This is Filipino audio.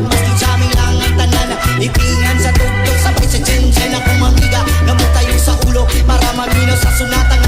Dapat mas kisami lang ang tanan. Ipingan sa tugtog, sabay sa jen-jen Akong mamiga, namutay sa ulo Para mamino sa sunatan.